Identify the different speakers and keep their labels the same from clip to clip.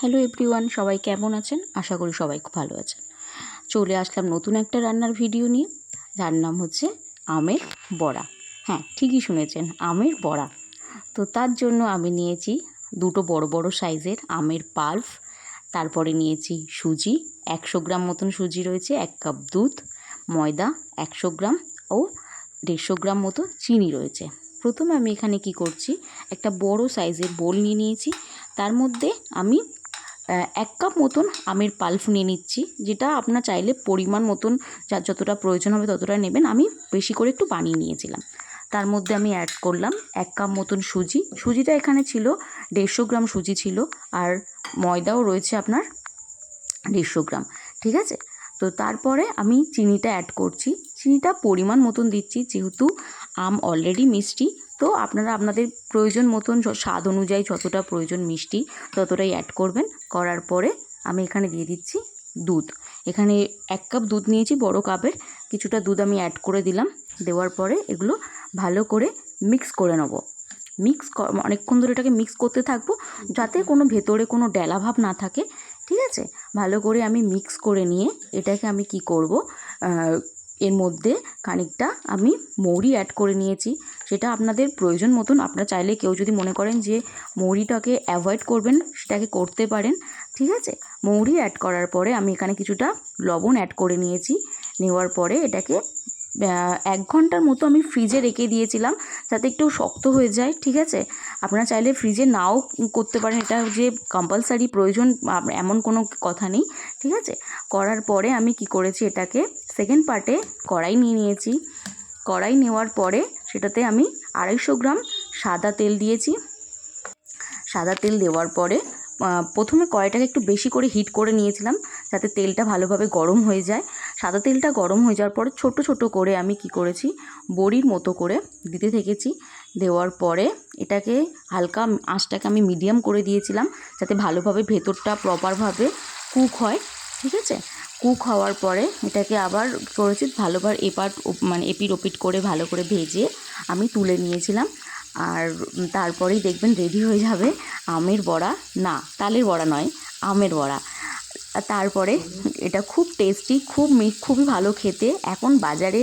Speaker 1: Hello everyone, সবাই কেমন আছেন? আশা করি সবাই খুব ভালো আছেন। চলে আসলাম নতুন একটা রান্নার ভিডিও নিয়ে। যার নাম হচ্ছে আমের বড়া। হ্যাঁ ঠিকই শুনেছেন, আমের বড়া। তো তার জন্য আমি নিয়েছি দুটো বড় বড় সাইজের আমের পাল্প তারপরে নিয়েছি সুজি, একশো গ্রাম মতন সুজি রয়েছে, এক কাপ দুধ, ময়দা একশো গ্রাম ও দেড়শো গ্রাম মতো চিনি রয়েছে। প্রথমে আমি এখানে কি করছি, একটা বড় সাইজের বোল নিয়ে নিয়েছি। তার মধ্যে আমি এক কাপ মতন আমের পাল্প নিয়ে নিচ্ছি, যেটা আপনার চাইলে পরিমাণ মতন যার যতটা প্রয়োজন হবে ততটা নেবেন। আমি বেশি করে একটু বানিয়ে নিয়েছিলাম। তার মধ্যে আমি অ্যাড করলাম এক কাপ মতন সুজি। সুজিটা এখানে ছিল দেড়শো গ্রাম সুজি ছিল, আর ময়দাও রয়েছে আপনার দেড়শো গ্রাম, ঠিক আছে? তো তারপরে আমি চিনিটা অ্যাড করছি। চিনিটা পরিমাণ মতন দিচ্ছি, যেহেতু আম অলরেডি মিষ্টি তো আপনারা আপনাদের প্রয়োজন মতন স্বাদ অনুযায়ী যতটা প্রয়োজন মিষ্টি ততটাই অ্যাড করবেন। করার পরে আমি এখানে দিয়ে দিচ্ছি দুধ। এখানে এক কাপ দুধ নিয়েছি বড় কাপের কিছুটা দুধ আমি অ্যাড করে দিলাম। দেওয়ার পরে এগুলো ভালো করে মিক্স করে নেব। মিক্স অনেকক্ষণ ধরে এটাকে মিক্স করতে থাকব যাতে কোনো ভেতরে কোনো ডেলা ভাব না থাকে। ঠিক আছে? ভালো করে আমি মিক্স করে নিয়ে এটাকে আমি কি করব? এর মধ্যে খানিকটা আমি মৌরি অ্যাড করে নিয়েছি। সেটা আপনাদের প্রয়োজন মতন, আপনারা চাইলে কেউ যদি মনে করেন যে মৌরিটাকে অ্যাভয়েড করবেন, সেটাকে করতে পারেন, ঠিক আছে? মৌরি অ্যাড করার পরে আমি এখানে কিছুটা লবণ অ্যাড করে নিয়েছি। নেওয়ার পরে এটাকে এক ঘণ্টার মতো আমি ফ্রিজে রেখে দিয়েছিলাম, যাতে একটু শক্ত হয়ে যায়, ঠিক আছে? আপনারা চাইলে ফ্রিজে নাও করতে পারেন, এটা যে কম্পালসারি প্রয়োজন এমন কোনো কথা নেই, ঠিক আছে? করার পরে আমি কি করেছি, এটাকে সেকেন্ড পার্টে কড়াই নিয়ে নিয়েছি। কড়াই নেওয়ার পরে সেটাতে আমি আড়াইশো গ্রাম সাদা তেল দিয়েছি। সাদা তেল দেওয়ার পরে প্রথমে কড়াইটাকে একটু বেশি করে হিট করে নিয়েছিলাম যাতে তেলটা ভালোভাবে গরম হয়ে যায়। সাদা তেলটা গরম হয়ে যাওয়ার পরে ছোট ছোট করে আমি কি করেছি, বড়ির মতো করে দিতে থেকেছি। দেওয়ার পরে এটাকে হালকা আঁচটাকে আমি মিডিয়াম করে দিয়েছিলাম যাতে ভালোভাবে ভেতরটা প্রপারভাবে কুক হয়। ঠিক আছে? কুক হওয়ার পরে এটাকে আবার করেছি ভালোভাবে এপার মানে এপিট ওপিট করে ভালো করে ভেজে আমি তুলে নিয়েছিলাম। আর তারপরেই দেখবেন রেডি হয়ে যাবে আমের বড়া। না, তালের বড়া নয়, আমের বড়া। তারপরে এটা খুব টেস্টি খুব খুবই ভালো খেতে। এখন বাজারে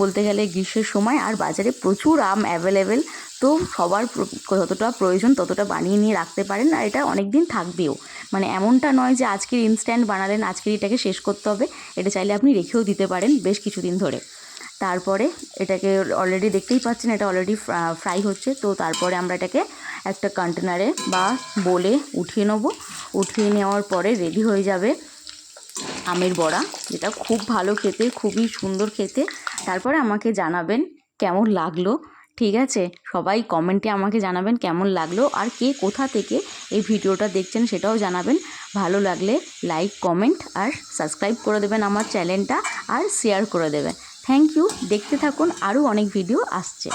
Speaker 1: বলতে গেলে গ্রীষ্মের সময় আর বাজারে প্রচুর আম অ্যাভেলেবেল তো সবার যতটা প্রয়োজন ততটা বানিয়ে নিয়ে রাখতে পারেন। আর এটা অনেক দিন থাকবেও। মানে এমনটা নয় যে আজকের ইনস্ট্যান্ট বানালেন, আজকের এটাকে শেষ করতে হবে। এটা চাইলে আপনি রেখেও দিতে পারেন বেশ কিছুদিন ধরে। তারপরে এটাকে অলরেডি দেখতেই পাচ্ছেন, এটা অলরেডি ফ্রাই হচ্ছে। তো তারপরে আমরা এটাকে একটা কন্টেনারে বা বলে উঠিয়ে নেব। উঠিয়ে নেওয়ার পরে রেডি হয়ে যাবে আমের বড়া, যেটা খুব ভালো খেতে, খুবই সুন্দর খেতে। তারপরে আমাকে জানাবেন কেমন লাগল। ঠিক আছে? সবাই কমেন্টে আমাকে জানাবেন কেমন লাগল আর কে কোথা থেকে এই ভিডিওটা দেখছেন সেটাও জানাবেন। ভালো লাগলে লাইক কমেন্ট আর সাবস্ক্রাইব করে দেবেন আমার চ্যানেলটা আর শেয়ার করে দেবেন। থ্যাংক ইউ দেখতে থাকুন, আরও অনেক ভিডিও আসছে।